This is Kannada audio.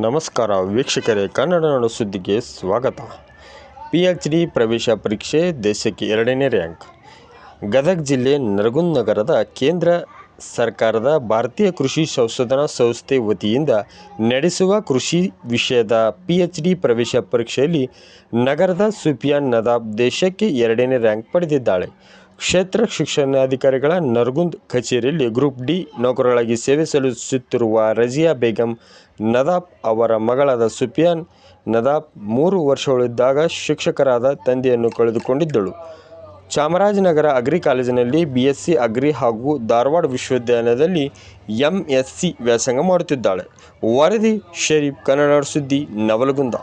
ನಮಸ್ಕಾರ ವೀಕ್ಷಕರೇ, ಕನ್ನಡ ನಾಡು ಸುದ್ದಿಗೆ ಸ್ವಾಗತ. ಪಿ ಎಚ್ ಡಿ ಪ್ರವೇಶ ಪರೀಕ್ಷೆ, ದೇಶಕ್ಕೆ ಎರಡನೇ ರ್ಯಾಂಕ್. ಗದಗ ಜಿಲ್ಲೆ ನರಗುಂದ್ ನಗರದ ಕೇಂದ್ರ ಸರ್ಕಾರದ ಭಾರತೀಯ ಕೃಷಿ ಸಂಶೋಧನಾ ಸಂಸ್ಥೆ ವತಿಯಿಂದ ನಡೆಸುವ ಕೃಷಿ ವಿಷಯದ ಪಿ ಎಚ್ ಡಿ ಪ್ರವೇಶ ಪರೀಕ್ಷೆಯಲ್ಲಿ ನಗರದ ಸುಫಿಯಾನ್ ನದಾಬ್ ದೇಶಕ್ಕೆ ಎರಡನೇ ರ್ಯಾಂಕ್ ಪಡೆದಿದ್ದಾಳೆ. ಕ್ಷೇತ್ರ ಶಿಕ್ಷಣಾಧಿಕಾರಿಗಳ ನರಗುಂದ್ ಕಚೇರಿಯಲ್ಲಿ ಗ್ರೂಪ್ ಡಿ ನೌಕರರಾಗಿ ಸೇವೆ ಸಲ್ಲಿಸುತ್ತಿರುವ ರಜಿಯಾ ಬೇಗಂ, ನದಾಬ್ ಅವರ ಮಗಳಾದ ಸುಪಿಯಾನ್ ನದಾಬ್ ಮೂರು ವರ್ಷಗಳಿದ್ದಾಗ ಶಿಕ್ಷಕರಾದ ತಂದೆಯನ್ನು ಕಳೆದುಕೊಂಡಿದ್ದಳು. ಚಾಮರಾಜನಗರ ಅಗ್ರಿ ಕಾಲೇಜಿನಲ್ಲಿ ಬಿ ಎಸ್ ಸಿ ಅಗ್ರಿ ಹಾಗೂ ಧಾರವಾಡ ವಿಶ್ವವಿದ್ಯಾಲಯದಲ್ಲಿ ಎಂ ಎಸ್ ಸಿ ವ್ಯಾಸಂಗ ಮಾಡುತ್ತಿದ್ದಾಳೆ. ವರದಿ, ಶರೀಫ್, ಕನ್ನಡ ಸುದ್ದಿ, ನವಲಗುಂದ.